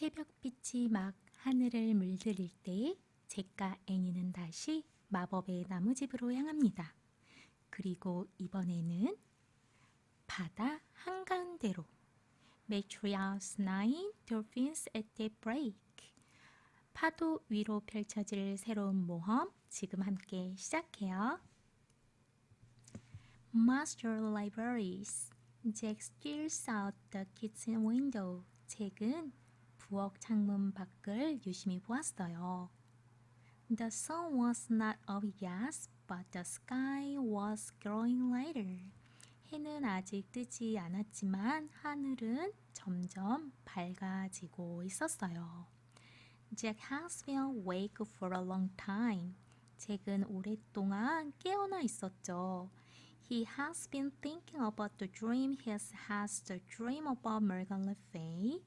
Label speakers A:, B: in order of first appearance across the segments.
A: 새벽빛이 막 하늘을 물들일 때 잭과 애니는 다시 마법의 나무집으로 향합니다. 그리고 이번에는 바다 한가운데로 Matriarchs Nine Dolphins at Daybreak 파도 위로 펼쳐질 새로운 모험 지금 함께 시작해요. Master Libraries Jack stares out the kitchen window. 잭은 부엌 창문 밖을 유심히 보았어요. The sun was not up yet, but the sky was growing lighter. 해는 아직 뜨지 않았지만 하늘은 점점 밝아지고 있었어요. Jack has been awake for a long time. 잭은 오랫동안 깨어나 있었죠. He has been thinking about the dream he has the dream about Morgan Le Fay.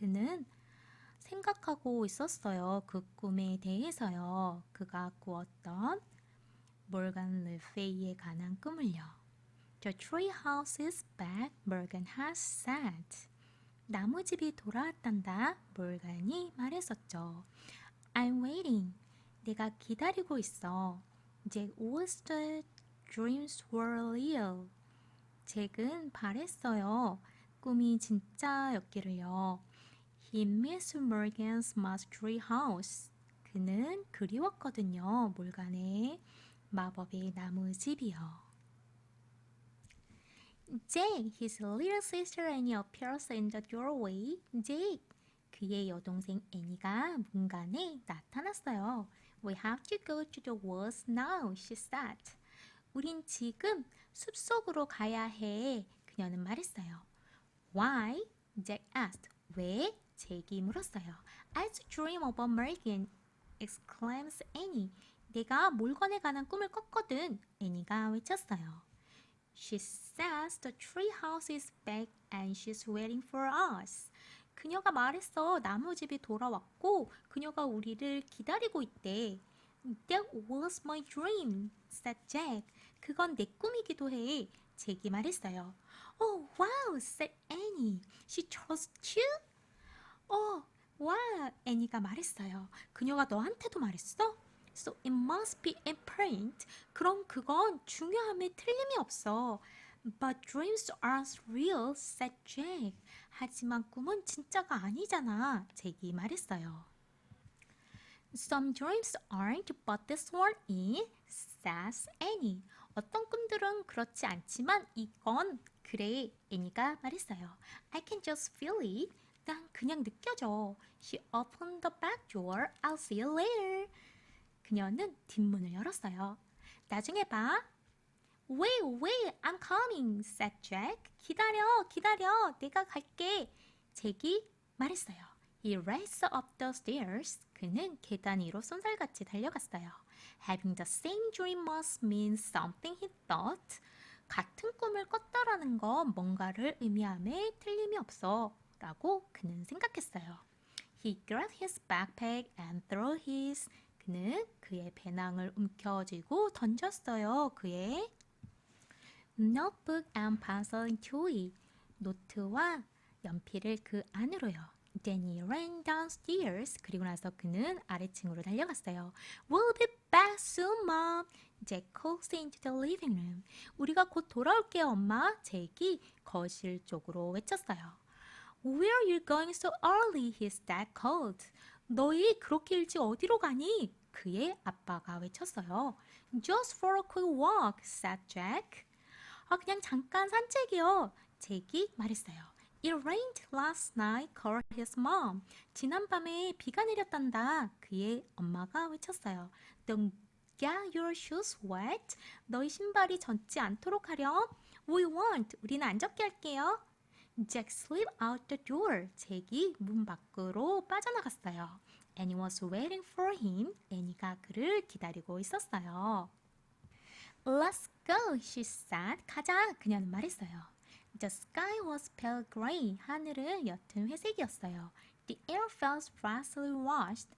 A: 그는 생각하고 있었어요. 그 꿈에 대해서요. 그가 꾸었던 몰간 르페이에 관한 꿈을요. The tree house is back, Morgan has said. 나무집이 돌아왔단다, 몰간이 말했었죠. I'm waiting. 내가 기다리고 있어. Wished the dreams were real. 잭은 바랬어요. 꿈이 진짜였기를요. He missed Morgan's mastery house. 그는 그리웠거든요. 몰간의 마법의 나무 집이요. Jake, his little sister Annie appears in the doorway. Jake, 그의 여동생 애니가 문간에 나타났어요. We have to go to the woods now, she said. 우린 지금 숲속으로 가야 해. 그녀는 말했어요. Why? Jack asked. 왜? 잭이 물었어요. I had a dream about Morgan, exclaims Annie. 내가 몰건에 관한 꿈을 꿨거든. 애니가 외쳤어요. She says the tree house is back and she's waiting for us. 그녀가 말했어. 나무집이 돌아왔고 그녀가 우리를 기다리고 있대. That was my dream, said Jack. 그건 내 꿈이기도 해. 잭이 말했어요. Oh, wow, said Annie. She trusts you? 어, 와, 애니가 말했어요. 그녀가 너한테도 말했어? So it must be important. 그럼 그건 중요함에 틀림이 없어. But dreams aren't real, said Jack. 하지만 꿈은 진짜가 아니잖아. 잭이 말했어요. Some dreams aren't, but this one is, says Annie. 어떤 꿈들은 그렇지 않지만 이건 그래. 애니가 말했어요. I can just feel it. 난 그냥 느껴져. She opened the back door. I'll see you later. 그녀는 뒷문을 열었어요. 나중에 봐. Wait, wait, I'm coming, said Jack. 기다려, 기다려, 내가 갈게. 잭이 말했어요. He raced up the stairs. 그는 계단 위로 쏜살같이 달려갔어요. Having the same dream must mean something, he thought. 같은 꿈을 꿨다라는 건 뭔가를 의미함에 틀림이 없어. 라고 그는 생각했어요. He grabbed his backpack and threw his 그는 그의 배낭을 움켜쥐고 던졌어요. 그의 notebook and pencil into it. 노트와 연필을 그 안으로요. Then he ran downstairs. 그리고 나서 그는 아래층으로 달려갔어요. We'll be back soon, mom. Jack called into the living room. 우리가 곧 돌아올게요, 엄마. 잭이 거실 쪽으로 외쳤어요. Where are you going so early? His dad called. 너희 그렇게 일찍 어디로 가니? 그의 아빠가 외쳤어요. Just for a quick walk, said Jack. 아, 그냥 잠깐 산책이요. 잭이 말했어요. It rained last night, called his mom. 지난밤에 비가 내렸단다. 그의 엄마가 외쳤어요. Don't get your shoes wet. 너희 신발이 젖지 않도록 하렴. We won't. 우리는 안 젖게 할게요. Jack slipped out the door. 잭이 문 밖으로 빠져나갔어요. Annie was waiting for him. 애니가 그를 기다리고 있었어요. Let's go, she said. 가자, 그녀는 말했어요. The sky was pale gray. 하늘은 옅은 회색이었어요. The air felt freshly washed.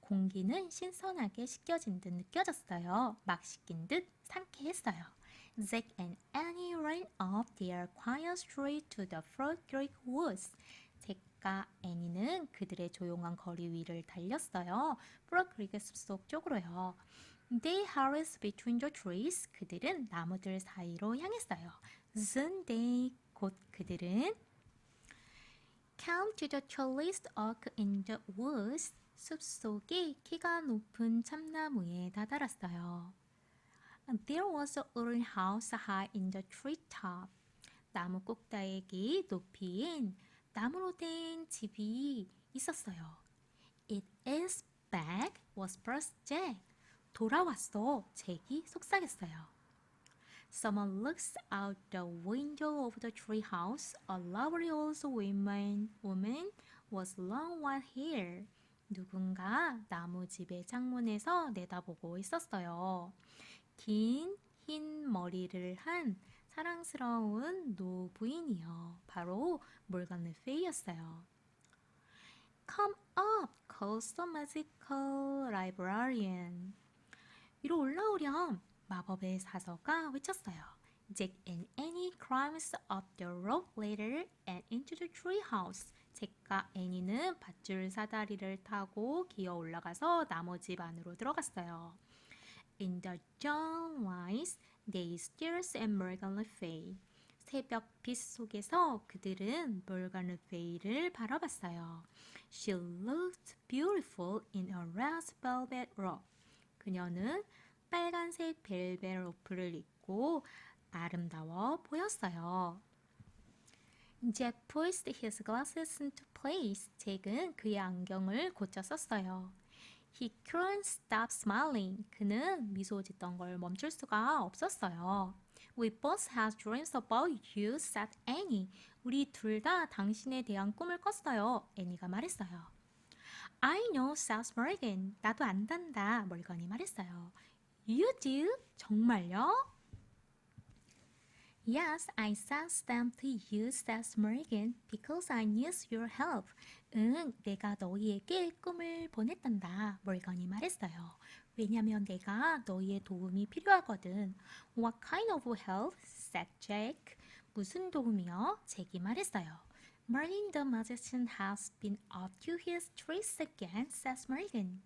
A: 공기는 신선하게 씻겨진 듯 느껴졌어요. 막 씻긴 듯 상쾌했어요. Zack and Annie ran up their quiet street to the Frog Creek woods. 잭과 애니는 그들의 조용한 거리 위를 달렸어요. 브로크리그 숲속 쪽으로요. They hurried between the trees. 그들은 나무들 사이로 향했어요. Soon they 곧 그들은 Come to the tallest oak in the woods. 숲속의 키가 높은 참나무에 다다랐어요. There was a wooden house high in the treetop. 나무 꼭대기 높이인 나무로 된 집이 있었어요. It is back, whispered Jack. 돌아왔어. 잭이 속삭였어요. Someone looks out the window of the treehouse. A lovely old woman, woman was long white hair. 누군가 나무 집의 창문에서 내다보고 있었어요. 긴 흰 머리를 한 사랑스러운 노부인이요. 바로 몰간 페이였어요. Come up, magical librarian. 위로 올라오렴. 마법의 사서가 외쳤어요. Jack and Annie climbs up the rope ladder and into the tree house. 잭과 애니는 밧줄 사다리를 타고 기어 올라가서 나무 집 안으로 들어갔어요. In the dawn light, they stares at Morgan Le Fay. 새벽 빛 속에서 그들은 몰간 르페이를 바라봤어요. She looked beautiful in a red velvet robe. 그녀는 빨간색 벨벳 로프를 입고 아름다워 보였어요. Jack pushed his glasses into place. 잭은 그의 안경을 고쳐 썼어요. He couldn't stop smiling. 그는 미소 짓던 걸 멈출 수가 없었어요. We both had dreams about you, said Annie. 우리 둘 다 당신에 대한 꿈을 꿨어요. 애니가 말했어요. I know, said Morgan. 나도 안단다. 멀건이 말했어요. You do? 정말요? Yes, I sent them to you, says Morgan, because I need your help. 응, 내가 너희에게 꿈을 보냈단다. 몰건이 말했어요. 왜냐면 내가 너희의 도움이 필요하거든. What kind of help? said Jack. 무슨 도움이요? 잭이 말했어요. Merlin the magician has been up to his tricks again, says Morgan.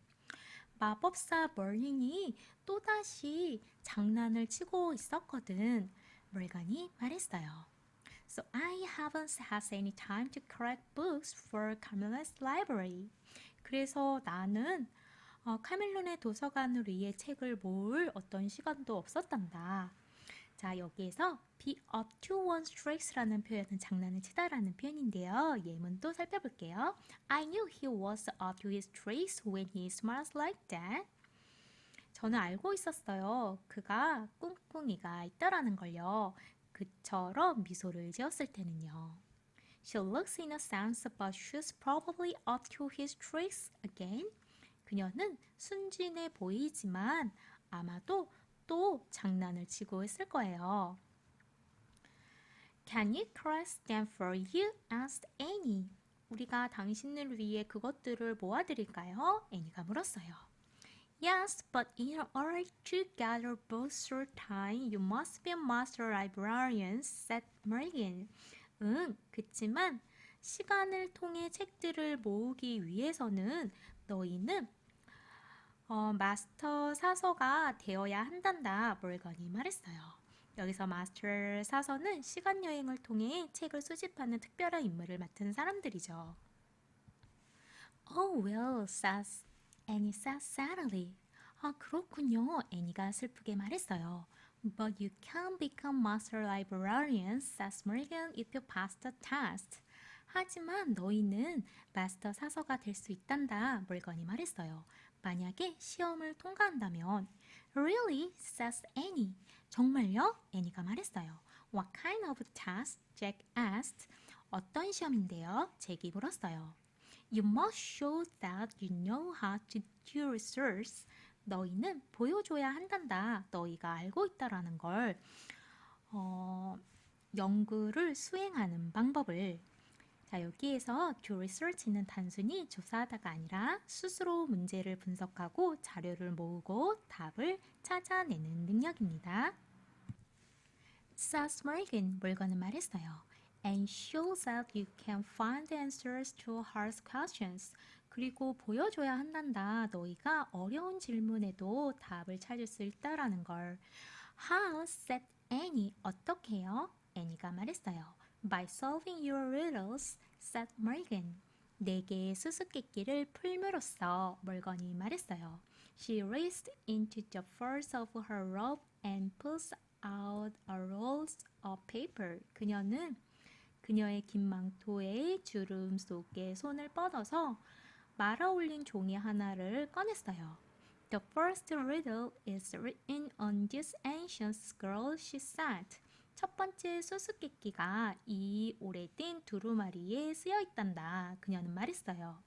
A: 마법사 멀린이 또다시 장난을 치고 있었거든. 몰간이 말했어요. So I haven't had any time to correct books for Carmela's library. 그래서 나는 어, 카멜론의 도서관을 위해 책을 모을 어떤 시간도 없었단다. 자, 여기에서 be up to one's tricks라는 표현은 장난을 치다라는 표현인데요. 예문도 살펴볼게요. I knew he was up to his tricks when he smiles like that. 저는 알고 있었어요. 그가 꿍꿍이가 있다라는 걸요. 그처럼 미소를 지었을 때는요. She looks innocent, but she's probably up to his tricks again. 그녀는 순진해 보이지만 아마도 또 장난을 치고 있을 거예요. Can you cross them for you? asked Annie. 우리가 당신을 위해 그것들을 모아드릴까요? 애니가 물었어요. Yes, but in order to gather books through time, you must be a master librarian, said Morgan. 응, 그치만 시간을 통해 책들을 모으기 위해서는 너희는 어, 마스터 사서가 되어야 한단다. 몰건이 말했어요. 여기서 마스터 사서는 시간 여행을 통해 책을 수집하는 특별한 임무를 맡은 사람들이죠. Oh well, says Annie said sadly. 아 그렇군요. 애니가 슬프게 말했어요. But you can become master librarian, says Morgan, if you pass the test. 하지만 너희는 마스터 사서가 될 수 있단다. 몰건이 말했어요. 만약에 시험을 통과한다면 Really? says Annie. 정말요? 애니가 말했어요. What kind of test? Jack asked. 어떤 시험인데요? 잭이 물었어요. You must show that you know how to do research. 너희는 보여줘야 한단다. 너희가 알고 있다라는 걸 어, 연구를 수행하는 방법을 자, 여기에서 to research는 단순히 조사하다가 아니라 스스로 문제를 분석하고 자료를 모으고 답을 찾아내는 능력입니다. Says Morgan, 몰건은 말했어요. And show that you can find answers to hard questions. 그리고 보여줘야 한단다. 너희가 어려운 질문에도 답을 찾을 수 있다라는 걸. How said Annie? 어떻게요? 애니가 말했어요. By solving your riddles, said Morgan. 네 개의 수수께끼를 풀므로써 멀건이 말했어요. She reached into the folds of her robe and pulled out a roll of paper. 그녀는 그녀의 긴 망토의 주름 속에 손을 뻗어서 말아 올린 종이 하나를 꺼냈어요. The first riddle is written on this ancient scroll, she said. 첫 번째 수수께끼가 이 오래된 두루마리에 쓰여 있단다. 그녀는 말했어요.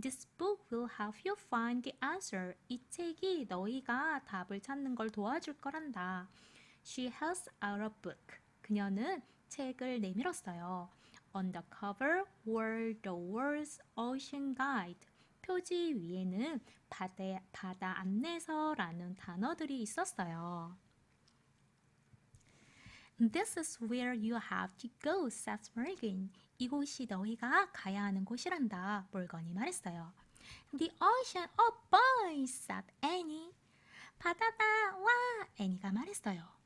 A: This book will help you find the answer. 이 책이 너희가 답을 찾는 걸 도와줄 거란다. She held out a book. 그녀는 책을 내밀었어요. On the cover were the words Ocean Guide. 표지 위에는 바다, 바다 안내서라는 단어들이 있었어요. This is where you have to go, said Morgan. 이곳이 너희가 가야 하는 곳이란다. 몰건이 말했어요. The ocean, oh boy, said Annie. 바다다, 와! 애니가 말했어요.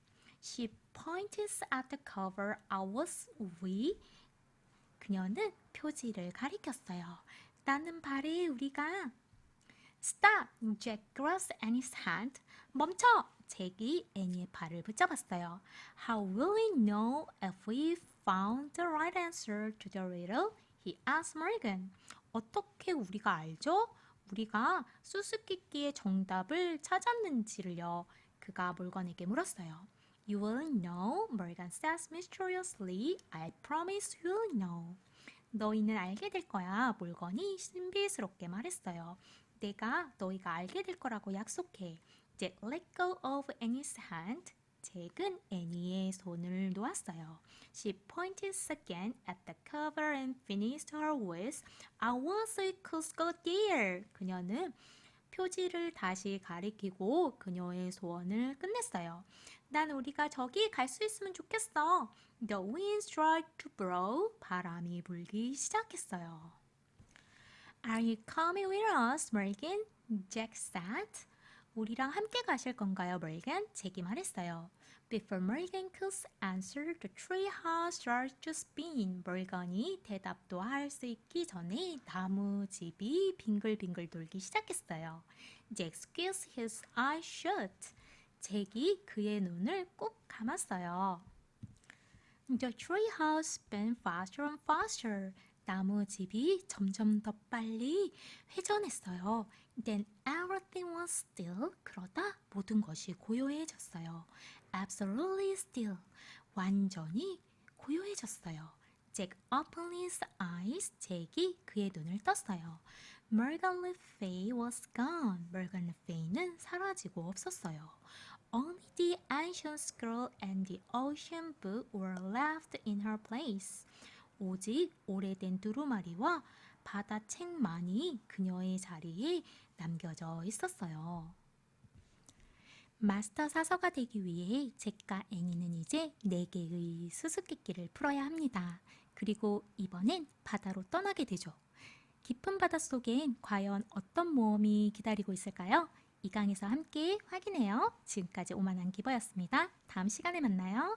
A: She pointed at the cover. I was we. 그녀는 표지를 가리켰어요. 나는 발에 우리가 Stop! Jack grasped Annie's hand. 멈춰! 잭이 애니의 발을 붙잡았어요. How will we know if we found the right answer to the riddle? He asked Morgan. 어떻게 우리가 알죠? 우리가 수수께끼의 정답을 찾았는지를요. 그가 몰건에게 물었어요. You will know, Morgan says mysteriously. I promise you'll know. 너희는 알게 될 거야. 몰건이 신비스럽게 말했어요. 내가 너희가 알게 될 거라고 약속해. Jack let go of Annie's hand. 잭은 애니의 손을 놓았어요. She pointed again at the cover and finished her words. I was a Cusco dear. 그녀는 표지를 다시 가리키고 그녀의 소원을 끝냈어요. 난 우리가 저기 갈 수 있으면 좋겠어. The wind started to blow. 바람이 불기 시작했어요. Are you coming with us, Morgan? Jack said. 우리랑 함께 가실 건가요, Morgan? 잭이 말했어요. Before Morgan could answer, the tree house started to spin. Morgan이 대답도 할 수 있기 전에 나무 집이 빙글빙글 돌기 시작했어요. Jack squeezed his eyes shut. 잭이 그의 눈을 꼭 감았어요. The tree house spun faster and faster. 나무 집이 점점 더 빨리 회전했어요. Then everything was still. 그러다 모든 것이 고요해졌어요. Absolutely still. 완전히 고요해졌어요. Jack opened his eyes. 잭이 그의 눈을 떴어요. Morgan Le Fay was gone. Morgan Le Fay는 사라지고 없었어요. Only the ancient scroll and the ocean book were left in her place. 오직 오래된 두루마리와 바다 책만이 그녀의 자리에 남겨져 있었어요. 마스터 사서가 되기 위해 잭과 애니는 이제 네 개의 수수께끼를 풀어야 합니다. 그리고 이번엔 바다로 떠나게 되죠. 깊은 바다 속엔 과연 어떤 모험이 기다리고 있을까요? 이 강에서 함께 확인해요. 지금까지 오만한 기버였습니다. 다음 시간에 만나요.